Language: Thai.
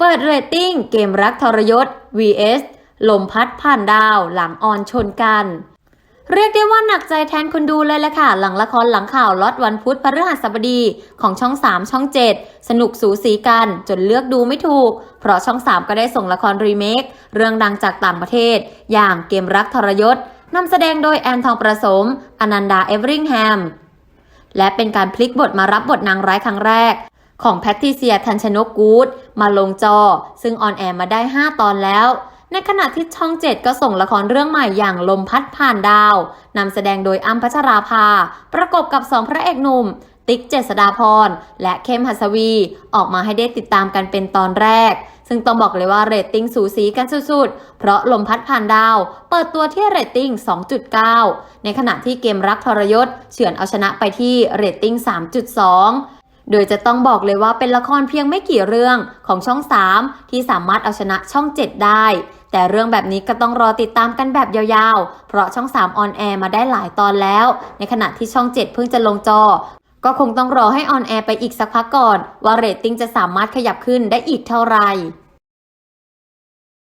เปิดเรตติ้งเกมรักทรยศ vs ลมพัดผ่านดาวหลังออนชนกัน เรียกได้ว่าหนักใจแทนคนดูเลยละค่ะ หลังละครหลังข่าวล็อตวันพุธพฤหัสบดีของช่อง 3 ช่อง 7 สนุกสูสีกันจนเลือกดูไม่ถูก เพราะช่อง 3 ก็ได้ส่งละครรีเมค เรื่องดังจากต่างประเทศ อย่างเกมรักทรยศนำแสดงโดยแอนทองประสม อนันดาเอเวอริงแฮมและเป็นการพลิกบทมารับบทนางร้ายครั้งแรก ของแพทติเซียทันชนกกูดมาลงจอ ซึ่งออนแอร์มาได้ 5 ตอนแล้ว ในขณะที่ช่อง 7 ก็ส่งละครเรื่องใหม่อย่างลมพัดผ่านดาวนำแสดงโดยอ้ำพัชราภา ประกบกับ2พระเอกหนุ่ม ติ๊กเจษดาพร และเข้มหัสวี ออกมาให้ได้ติดตามกันเป็นตอนแรก ซึ่งต้องบอกเลยว่าเรตติ้งสูสีกันสุดๆ เพราะลมพัดผ่านดาว เปิดตัวที่เรตติ้ง 2.9 ในขณะที่เกมรักทรยศ เฉือนเอาชนะไปที่เรตติ้ง 3.2 โดยจะต้องบอกเลยว่าเป็นละครเพียงไม่กี่เรื่องของช่อง 3 ที่สามารถเอาชนะช่อง 7 ได้ แต่เรื่องแบบนี้ก็ต้องรอติดตามกันแบบยาวๆ เพราะช่อง 3 ออนแอร์มาได้หลายตอนแล้ว ในขณะที่ช่อง 7 เพิ่งจะลงจอ ก็คงต้องรอให้ออนแอร์ไปอีกสักพักก่อน ว่าเรตติ้งจะสามารถขยับขึ้นได้อีกเท่าไหร่